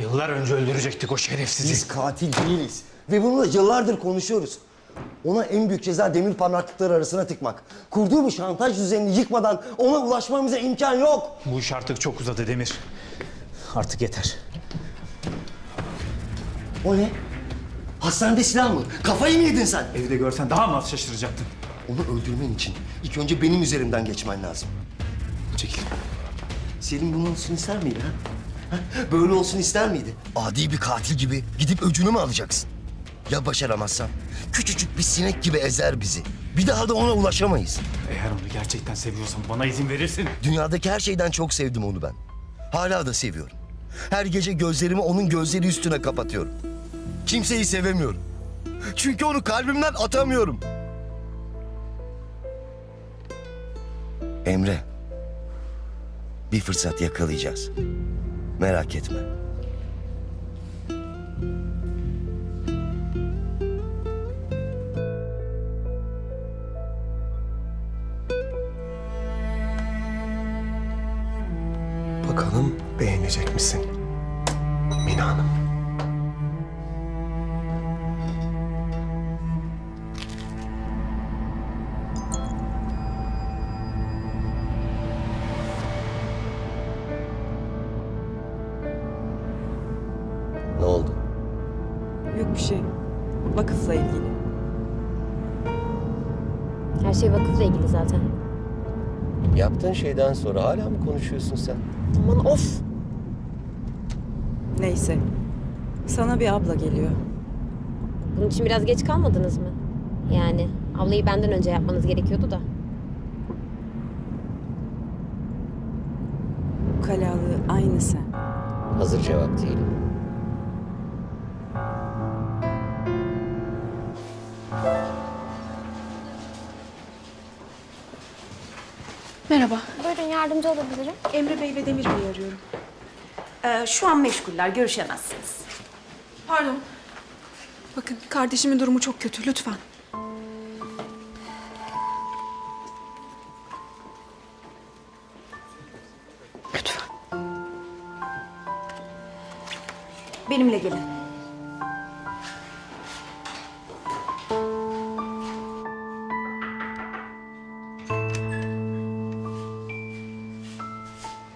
Yıllar önce öldürecektik o şerefsizi. Biz katil değiliz. Ve bunu da yıllardır konuşuyoruz. Ona en büyük ceza demir parmaklıkları arasına tıkmak. Kurduğu bu şantaj düzenini yıkmadan ona ulaşmamıza imkan yok. Bu iş artık çok uzadı Demir. Artık yeter. O ne? Hastanede silah mı? Kafayı mı yedin sen? Evde görsen daha mı az şaşıracaktın? Onu öldürmen için ilk önce benim üzerimden geçmen lazım. Çekil. Selim bunun olsun ister miydi ha? Böyle olsun ister miydi? Adi bir katil gibi gidip öcünü mü alacaksın? Ya başaramazsan? Küçücük bir sinek gibi ezer bizi. Bir daha da ona ulaşamayız. Eğer onu gerçekten seviyorsan bana izin verirsin. Dünyadaki her şeyden çok sevdim onu ben. Hala da seviyorum. Her gece gözlerimi onun gözleri üstüne kapatıyorum. Kimseyi sevemiyorum. Çünkü onu kalbimden atamıyorum. Emre. Bir fırsat yakalayacağız. Merak etme. Bakalım beğenecek misin? Mina Hanım. Yok bir şey. Vakıfla ilgili. Her şey vakıfla ilgili zaten. Yaptığın şeyden sonra hala mı konuşuyorsun sen? Aman of. Neyse. Sana bir abla geliyor. Bunun için biraz geç kalmadınız mı? Yani ablayı benden önce yapmanız gerekiyordu da. Ukalalığı aynı sen. Hazır cevap değilim. Merhaba. Buyurun yardımcı olabilirim. Emre Bey ve Demir Bey'i arıyorum. Ee, şu an meşguller, görüşemezsiniz. Pardon. Bakın kardeşimin durumu çok kötü, lütfen.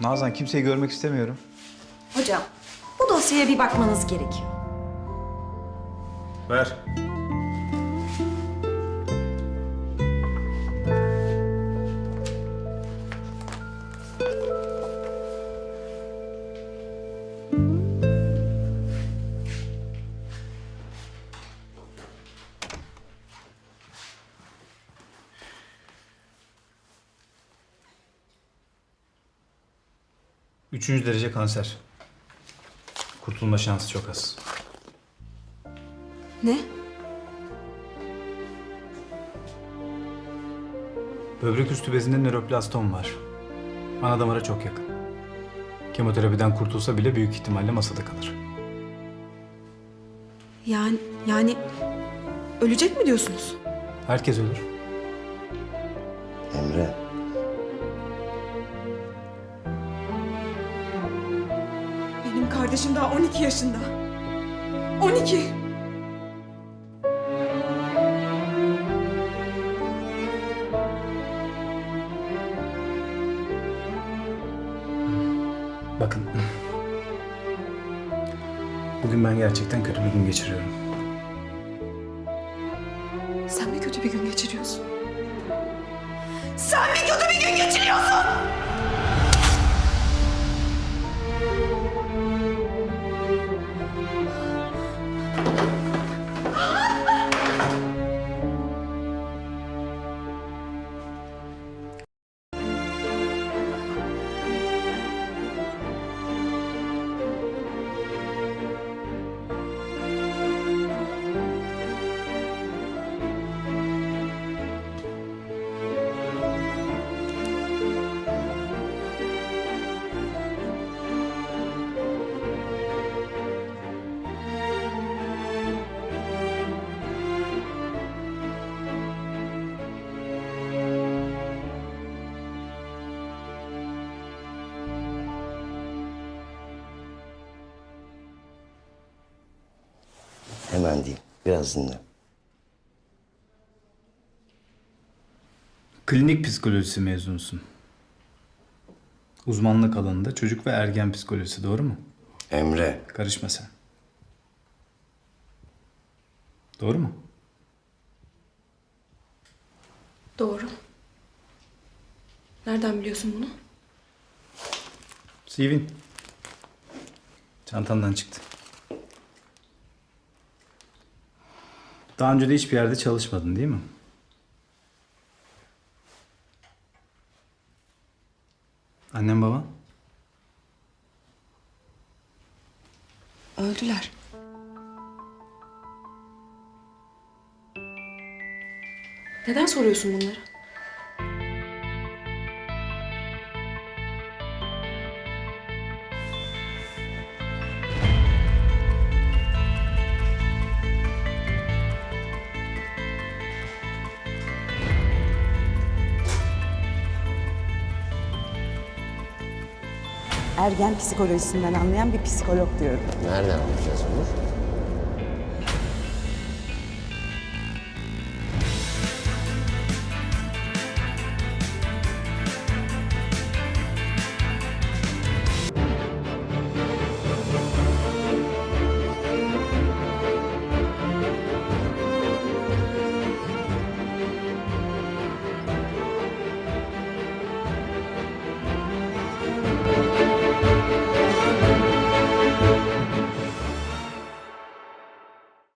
Nazan kimseyi görmek istemiyorum. Hocam, bu dosyaya bir bakmanız gerekiyor. Ver. Üçüncü derece kanser. Kurtulma şansı çok az. Ne? Böbrek üstü bezinde nöroplastom var. Ana damara çok yakın. Kemoterapiden kurtulsa bile büyük ihtimalle masada kalır. Yani, yani ölecek mi diyorsunuz? Herkes ölür. Emre. Kardeşim daha 12 yaşında. 12. Bakın. Bugün ben gerçekten kötü bir gün geçiriyorum. Sen mi kötü bir gün geçiriyorsun? Hemen değil. Biraz dinle. Klinik psikolojisi mezunusun. Uzmanlık alanında çocuk ve ergen psikolojisi doğru mu? Emre. Karışma sen. Doğru mu? Doğru. Nereden biliyorsun bunu? CV'in. Çantandan çıktı. Daha önce de hiçbir yerde çalışmadın değil mi? Annem baban? Öldüler. Neden soruyorsun bunları? Ergen psikolojisinden anlayan bir psikolog diyorum. Nereden anlayacağız onu?